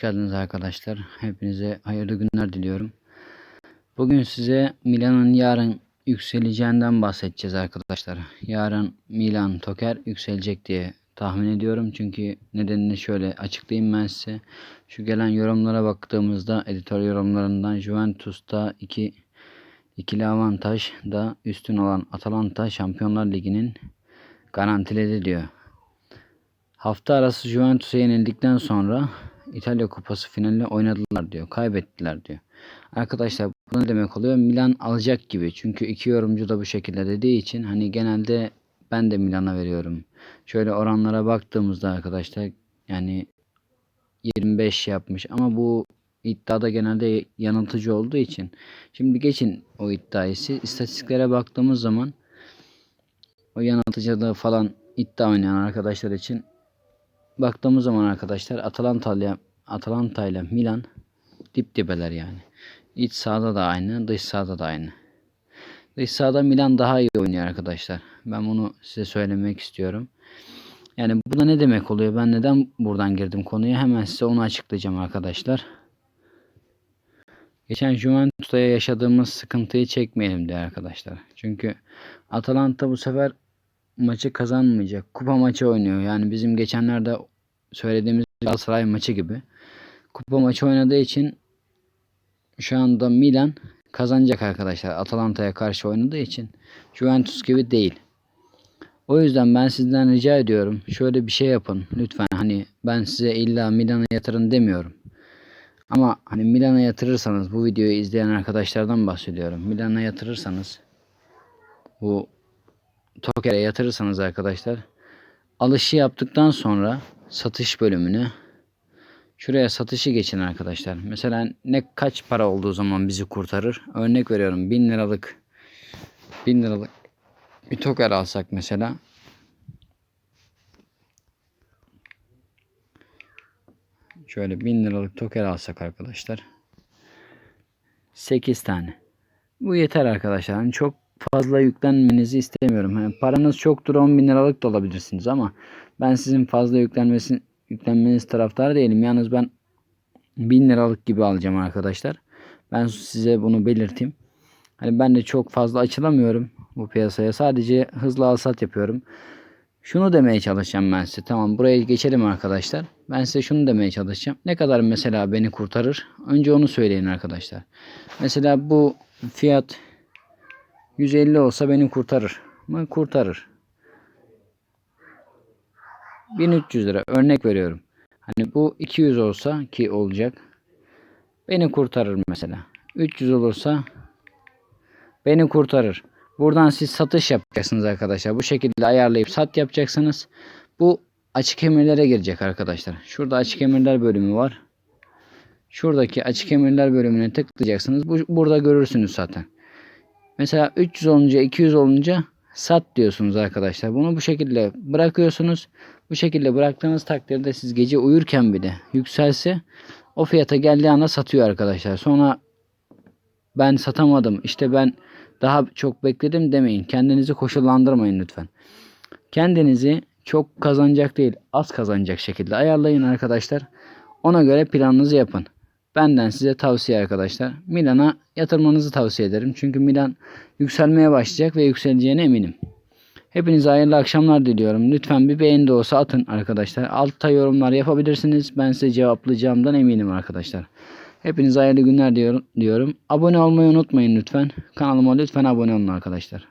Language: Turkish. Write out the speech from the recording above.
geldiniz arkadaşlar. Hepinize hayırlı günler diliyorum. Bugün size Milan'ın yarın yükseleceğinden bahsedeceğiz arkadaşlar. Yarın Milan Toker yükselecek diye tahmin ediyorum. Çünkü nedenini şöyle açıklayayım ben size. Şu gelen yorumlara baktığımızda editör yorumlarından Juventus'ta iki ikili avantaj da üstün olan Atalanta Şampiyonlar Ligi'nin garantiledi diyor. Hafta arası Juventus'a yenildikten sonra İtalya Kupası finalini oynadılar diyor. Kaybettiler diyor. Arkadaşlar bu ne demek oluyor? Milan alacak gibi. Çünkü iki yorumcu da bu şekilde dediği için hani genelde ben de Milan'a veriyorum. Şöyle oranlara baktığımızda arkadaşlar yani 25 yapmış ama bu iddiada genelde yanıltıcı olduğu için şimdi geçin o iddiayı istatistiklere baktığımız zaman o yanıltıcılığı falan iddia oynayan arkadaşlar için baktığımız zaman arkadaşlar Atalanta ile Atalanta ile Milan dip dibeler yani. İç sahada da aynı, dış sahada da aynı. Dış sahada Milan daha iyi oynuyor arkadaşlar. Ben bunu size söylemek istiyorum. Yani bu da ne demek oluyor? Ben neden buradan girdim konuya? Hemen size onu açıklayacağım arkadaşlar. Geçen Juventus'ta yaşadığımız sıkıntıyı çekmeyelim diye arkadaşlar. Çünkü Atalanta bu sefer maçı kazanmayacak. Kupa maçı oynuyor. Yani bizim geçenlerde söylediğimiz Galatasaray maçı gibi. Kupa maçı oynadığı için şu anda Milan kazanacak arkadaşlar. Atalanta'ya karşı oynadığı için Juventus gibi değil. O yüzden ben sizden rica ediyorum. Şöyle bir şey yapın. Lütfen hani ben size illa Milan'a yatırın demiyorum. Ama hani Milan'a yatırırsanız bu videoyu izleyen arkadaşlardan bahsediyorum. Milan'a yatırırsanız bu Toker'e yatırırsanız arkadaşlar alışı yaptıktan sonra satış bölümüne şuraya satışı geçin arkadaşlar. Mesela ne kaç para olduğu zaman bizi kurtarır? Örnek veriyorum 1000 liralık 1000 liralık bir Toker alsak mesela şöyle 1000 liralık Toker alsak arkadaşlar 8 tane. Bu yeter arkadaşlar. Yani çok fazla yüklenmenizi istemiyorum. Yani paranız çoktur 10 bin liralık da olabilirsiniz ama ben sizin fazla yüklenmesi, yüklenmeniz taraftar değilim. Yalnız ben 1000 liralık gibi alacağım arkadaşlar. Ben size bunu belirteyim. Hani ben de çok fazla açılamıyorum bu piyasaya. Sadece hızlı alsat yapıyorum. Şunu demeye çalışacağım ben size. Tamam buraya geçelim arkadaşlar. Ben size şunu demeye çalışacağım. Ne kadar mesela beni kurtarır? Önce onu söyleyin arkadaşlar. Mesela bu fiyat 150 olsa beni kurtarır mı? Kurtarır. 1300 lira örnek veriyorum. Hani bu 200 olsa ki olacak. Beni kurtarır mesela. 300 olursa beni kurtarır. Buradan siz satış yapacaksınız arkadaşlar. Bu şekilde ayarlayıp sat yapacaksınız. Bu açık emirlere girecek arkadaşlar. Şurada açık emirler bölümü var. Şuradaki açık emirler bölümüne tıklayacaksınız. Bu, burada görürsünüz zaten. Mesela 300 olunca 200 olunca sat diyorsunuz arkadaşlar. Bunu bu şekilde bırakıyorsunuz. Bu şekilde bıraktığınız takdirde siz gece uyurken bile yükselse o fiyata geldiği anda satıyor arkadaşlar. Sonra ben satamadım işte ben daha çok bekledim demeyin. Kendinizi koşullandırmayın lütfen. Kendinizi çok kazanacak değil az kazanacak şekilde ayarlayın arkadaşlar. Ona göre planınızı yapın. Benden size tavsiye arkadaşlar. Milan'a yatırmanızı tavsiye ederim. Çünkü Milan yükselmeye başlayacak ve yükseleceğine eminim. Hepinize hayırlı akşamlar diliyorum. Lütfen bir beğeni de olsa atın arkadaşlar. Altta yorumlar yapabilirsiniz. Ben size cevaplayacağımdan eminim arkadaşlar. Hepinize hayırlı günler diyorum. Abone olmayı unutmayın lütfen. Kanalıma lütfen abone olun arkadaşlar.